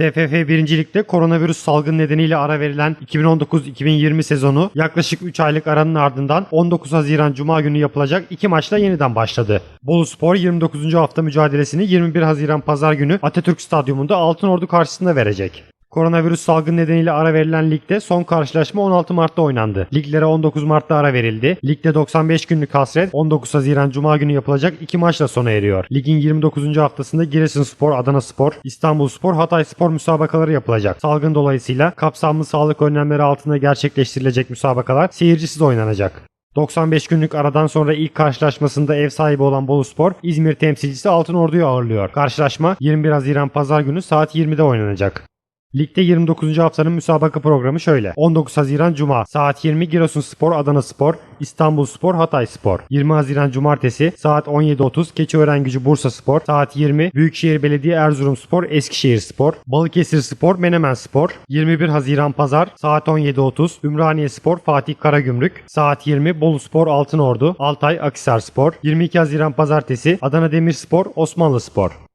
TFF 1. Lig'de koronavirüs salgın nedeniyle ara verilen 2019-2020 sezonu yaklaşık 3 aylık aranın ardından 19 Haziran Cuma günü yapılacak iki maçla yeniden başladı. Bolu Spor 29. hafta mücadelesini 21 Haziran Pazar günü Atatürk Stadyumunda Altınordu karşısında verecek. Koronavirüs salgın nedeniyle ara verilen ligde son karşılaşma 16 Mart'ta oynandı. Liglere 19 Mart'ta ara verildi. Ligde 95 günlük hasret 19 Haziran Cuma günü yapılacak iki maçla sona eriyor. Ligin 29. haftasında Giresunspor, Adanaspor, İstanbulspor, Hatayspor müsabakaları yapılacak. Salgın dolayısıyla kapsamlı sağlık önlemleri altında gerçekleştirilecek müsabakalar seyircisiz oynanacak. 95 günlük aradan sonra ilk karşılaşmasında ev sahibi olan Boluspor, İzmir temsilcisi Altınordu'yu ağırlıyor. Karşılaşma 21 Haziran Pazar günü saat 20'de oynanacak. Ligde 29. haftanın müsabaka programı şöyle. 19 Haziran Cuma saat 20 Giresunspor, Adanaspor, İstanbulspor, Hatayspor. 20 Haziran Cumartesi saat 17.30 Keçiören Gücü Bursaspor. Saat 20 Büyükşehir Belediye Erzurumspor, Eskişehirspor, Balıkesirspor, Menemenspor. 21 Haziran Pazar saat 17.30 Ümraniyespor, Fatih Karagümrük. Saat 20 Boluspor, Altınordu, Altay Akhisarspor. 22 Haziran Pazartesi Adana Demirspor, Osmanlıspor.